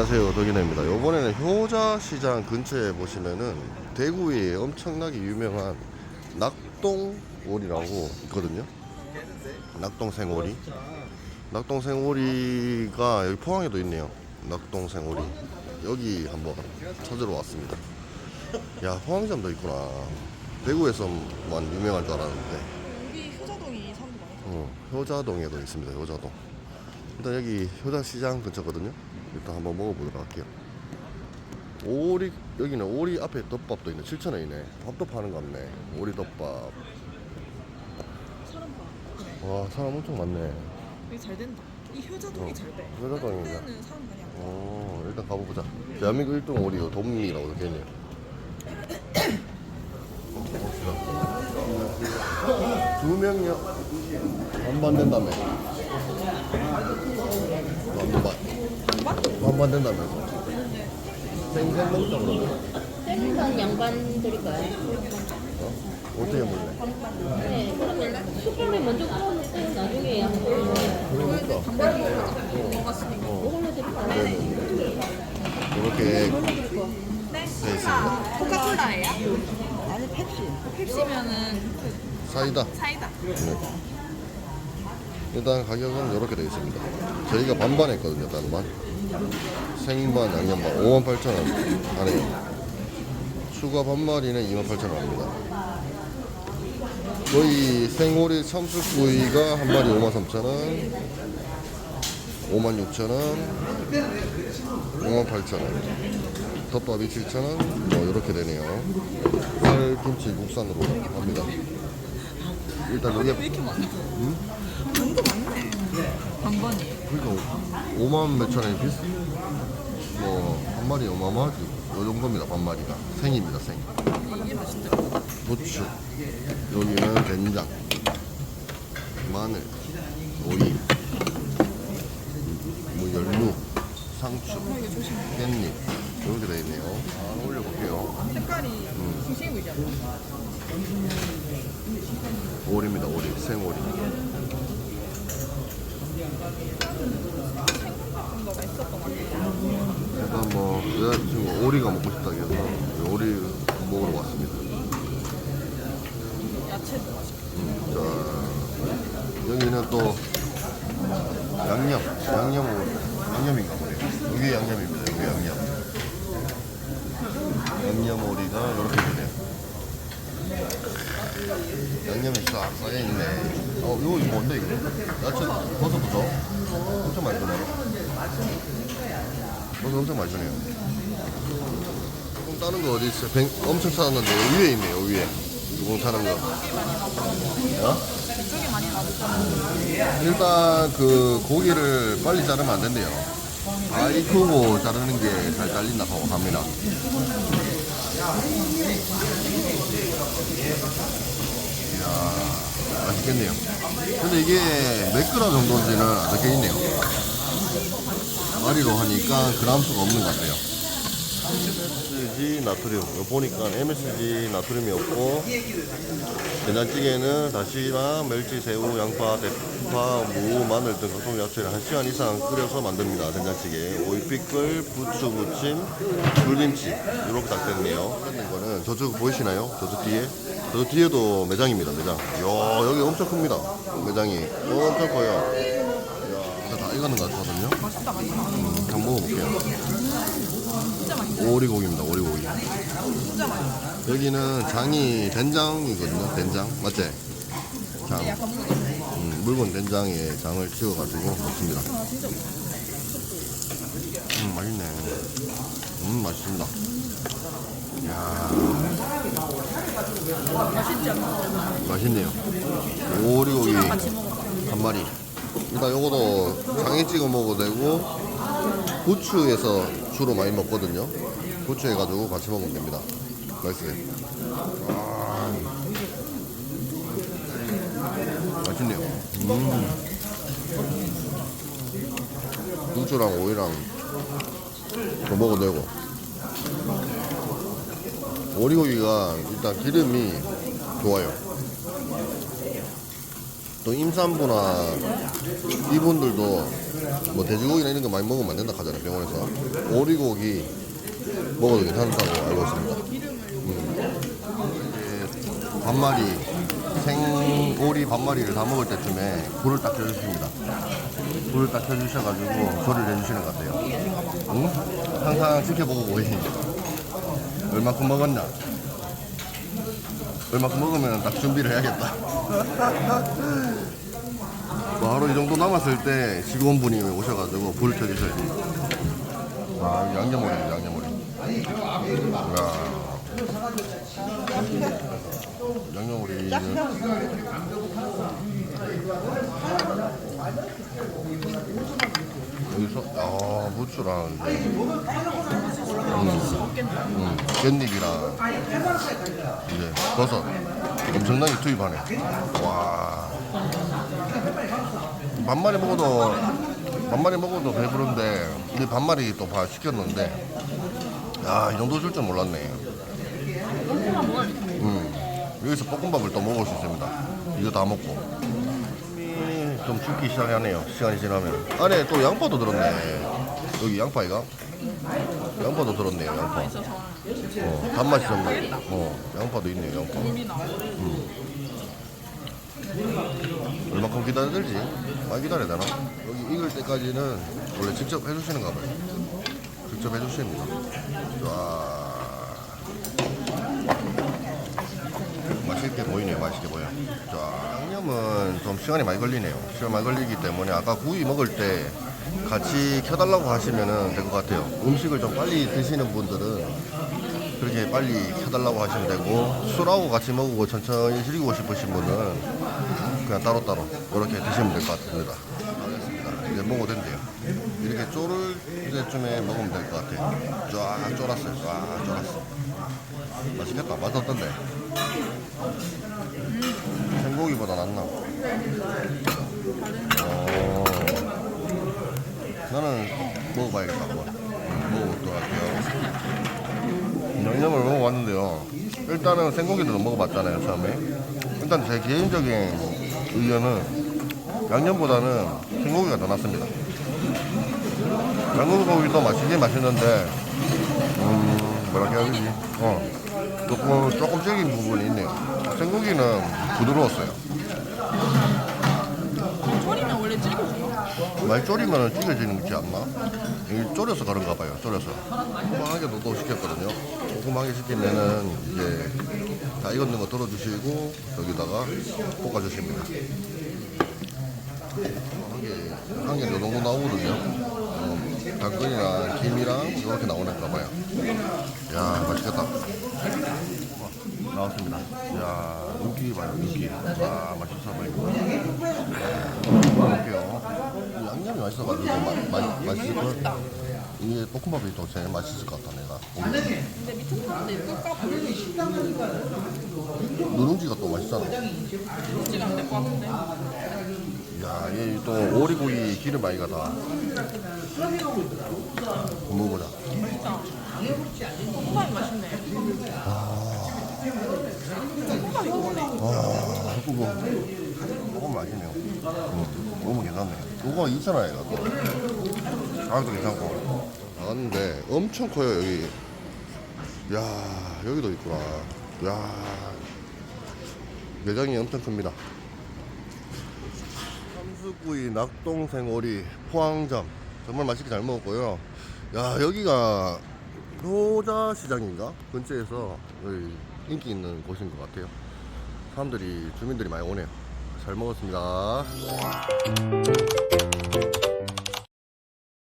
안녕하세요. 덕이네입니다. 이번에는 효자시장 근처에 보시면은 대구에 엄청나게 유명한 낙동오리라고 있거든요. 낙동생오리. 낙동생오리가 여기 포항에도 있네요. 낙동생오리. 여기 한번 찾으러 왔습니다. 야 포항점도 있구나. 대구에서만 유명한 줄 알았는데. 여기 효자동이 사람들 많이 가. 어, 효자동에도 있습니다. 효자동. 일단 여기 효자시장 근처거든요. 일단 한번 먹어보도록 할게요. 오리 여기는 오리 앞에 덮밥도 있네. 7,000원이네. 밥도 파는 거 같네. 오리 덮밥. 사람 봐. 와 사람 엄청 많네. 여기 잘 된다. 이 효자동이 어, 잘 돼. 그때는 사람 많이 안 가. 어 일단 가보자. 대한민국 1등 오리 도미라고 적혀있네요. 두 명이요. 반반 된다며. 반반. 반반 된다면서. 생생 먹자 그러면. 생선 양반 드릴까요? 어? 어떻게 먹을래? 네, 그러면 숯불에 먼저 구워놓고 나중에 먹자. 반반 먹어보자. 먹었으니까. 드릴까요? 이렇게 네. 돼 있습니다. 코카콜라예요? 아니 펩시. 펩시면은 사이다. 사이다. 네. 일단 가격은 이렇게 되어 있습니다. 저희가 반반 했거든요, 반반. 생반, 양념반 58,000원 하네요. 추가 반마리는 28,000원입니다. 거의 생오리 참숯구이가 한 마리 53,000원, 56,000원, 58,000원. 덮밥이 7,000원, 뭐 이렇게 되네요. 쌀 김치 국산으로 합니다. 일단 왜 이게 이렇게 많아? 응? 많네. 반반이. 그러니까 5만 몇천 원이 비싸. 뭐한 마리 어마어마하지. 요 정도입니다 반마리가 생입니다 생. 이게 맛있다. 부추. 여기는 된장, 마늘, 오이, 뭐 열무, 상추, 깻잎 이렇게 되어 있네요. 아, 올려볼게요. 색깔이 보이지 않나? 오리입니다 오리 생오리. 일단 뭐 여자친구 오리가 먹고 싶다 해서 오리 먹으러 왔습니다. 야채도 맛있고. 음, 자, 여기는 또 양념, 양념, 오- 양념인가 보네요. 여기 양념입니다. 여기 양념. 양념 오리가 이렇게 되네요. 양념이 싹 쌓여있네. 어, 이거 이거 뭔데 이거? 야채 버섯도 줘? 엄청 많이 주네. 버섯 엄청 많이 주네요. 조금 다른 거 어디 있어요? 뱅- 엄청 쌓았는데 여기 위에 있네요. 위에. 조금 타는 거. 어? 일단 그 고기를 빨리 자르면 안 된대요. 아이 크고 자르는 게 잘 잘린다고 합니다. 이야, 맛있겠네요. 근데 이게 몇 그램 정도인지는 안 적혀 있네요. 마리로 하니까 그람 수가 없는 것 같아요. MSG 나트륨. 이거 보니까 MSG 나트륨이 없고 된장찌개는 다시마, 멸치, 새우, 양파, 대파, 무, 마늘 등 각종 야채를 1시간 이상 끓여서 만듭니다. 된장찌개. 오이피클, 부추 무침, 굴김치 이렇게 딱 됐네요. 끝낸 거는 저쪽 보이시나요? 저쪽 뒤에? 저 뒤에도 매장입니다. 매장. 이야 여기 엄청 큽니다. 매장이 엄청 커요. 이야 다 익었는 것 같거든요. 맛있다, 맛있다. 음, 한번 먹어볼게요. 맛있다. 오리고기입니다. 오리고기. 맛있다. 여기는 장이 된장이거든요. 된장 맞지? 장. 약간. 음, 묽은 된장에 장을 치워가지고 먹습니다. 음, 맛있네. 음, 맛있습니다. 이야, 맛있네요. 오리고기 같이 먹어봐. 한 마리. 일단 요거도 장에 찍어 먹어도 되고, 부추에서 주로 많이 먹거든요. 부추 해가지고 같이 먹으면 됩니다. 맛있어요. 아, 맛있네요. 음. 부추랑 오이랑 더 먹어도 되고. 오리고기가 일단 기름이 좋아요. 또 임산부나 이분들도 뭐 돼지고기나 이런 거 많이 먹으면 안 된다 하잖아요 병원에서 오리고기 먹어도 괜찮다고 알고 있습니다 음. 이제 반마리 생오리 반마리를 다 먹을 때쯤에 불을 딱 켜주십니다 불을 딱 켜주셔가지고 조리를 해주시는 것 같아요 응? 항상 지켜보고 계시죠 얼마큼 먹었나 얼마큼 먹으면 딱 준비를 해야겠다 바로 이 정도 남았을 때 직원분이 오셔가지고 불을 켜주셔야 돼요. 아, 여기 양념오리입니다, 양념오리. 야 양념오리는 여기서, 아, 이제, 음, 음, 깻잎이랑 이제 버섯 엄청나게 투입하네. 와. 반마리 먹어도 반마리 먹어도 배부른데 이 반마리 또 봐 시켰는데 야 이 정도 줄 줄 몰랐네. 음 여기서 볶음밥을 또 먹을 수 있습니다. 이거 다 먹고 음, 좀 죽기 시작하네요. 시간이 지나면 안에 또 양파도 들었네. 여기 양파 이가 양파도 들었네요. 양파. 어, 단맛이 좋네. 어 양파도 있네요. 양파. 얼마큼 기다려야 될지 많이 기다려야 되나? 여기 익을 때까지는 원래 직접 해주시는가 봐요 직접 해주십니다 와 맛있게 보이네요 맛있게 보여 자 양념은 좀 시간이 많이 걸리네요 시간 많이 걸리기 때문에 아까 구이 먹을 때 같이 켜달라고 하시면 될 것 같아요. 음식을 좀 빨리 드시는 분들은 그렇게 빨리 켜달라고 하시면 되고 술하고 같이 먹고 천천히 즐기고 싶으신 분은 그냥 따로따로 이렇게 드시면 될 것 같습니다. 알겠습니다. 이제 먹어도 된대요. 이렇게 쪼를 때쯤에 먹으면 될 것 같아요. 쫙 쫄았어요. 쫙 쫄았어. 맛있겠다. 맛 어떤데? 생고기보다 낫나? 어, 나는 먹어봐야겠다 한번 음, 먹어보도록 할게요 양념을 먹어봤는데요. 일단은 생고기도 먹어봤잖아요, 처음에. 일단 제 개인적인 의견은 양념보다는 생고기가 더 낫습니다. 양고기도 맛있긴 맛있는데, 음, 뭐라 해야 되지? 어, 조금, 조금 질긴 부분이 있네요. 생고기는 부드러웠어요. 소리는 원래 찔거든요. 많이 졸이면 찌개지는 거지 않나? 이게 졸여서 그런가 봐요. 졸여서. 조그맣게도 또 시켰거든요. 조그맣게 시키면은 이제 다 익었는 거 덜어주시고 여기다가 볶아주십니다. 한 개, 한 개, 요 정도 나오거든요. 음, 당근이랑 김이랑 이렇게 나오는가 봐요. 야, 맛있겠다. 나왔습니다. 야, 윤기 봐요, 윤기. 와, 맛있어 보이고. 먹어볼게요. 이 양념이 맛있어가지고 마, 마, 맛있을 것 이게 볶음밥이 더 제일 맛있을 것 같다 내가. 근데 밑에 사람들 끝까 보이는 누룽지가 또 맛있잖아 지가 안 될 것 같은데. 야, 얘 또 오리고기 기름 많이 가다 한번 먹어보자 진짜. 볶음밥이 맛있네. 볶음밥이 그거네. 아, 그거 먹으면 맛있네요. 음, 먹으면 괜찮네 이거 2,000원에 가또. 가격도 괜찮고. 나갔는데 엄청 커요 여기. 야 여기도 있구나. 야. 매장이 엄청 큽니다. 삼수구이 낙동생오리 포항점. 정말 맛있게 잘 먹었고요. 야 여기가 효자시장인가? 근처에서 인기 있는 곳인 것 같아요. 사람들이 주민들이 많이 오네요 잘 먹었습니다.